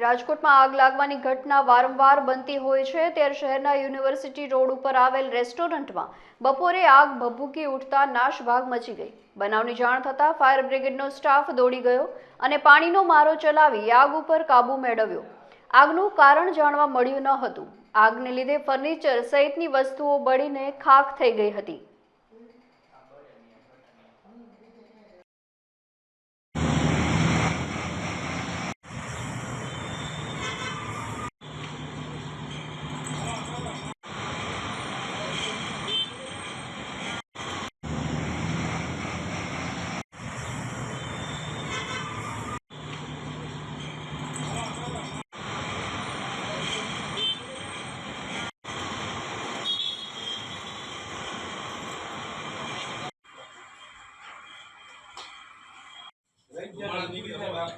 રાજકોટમાં આગ લાગવાની ઘટના વારંવાર બનતી હોય છે. ત્યારે શહેરના યુનિવર્સિટી રોડ ઉપર આવેલ રેસ્ટોરન્ટમાં બપોરે આગ ભભૂકી ઉઠતા નાશભાગ મચી ગઈ. બનાવની જાણ થતાં ફાયર બ્રિગેડનો સ્ટાફ દોડી ગયો અને પાણીનો મારો ચલાવી આગ ઉપર કાબૂ મેળવ્યો. આગનું કારણ જાણવા મળ્યું ન હતું. આગને લીધે ફર્નિચર સહિતની વસ્તુઓ બળીને ખાખ થઈ ગઈ હતી. 完了 gua 吗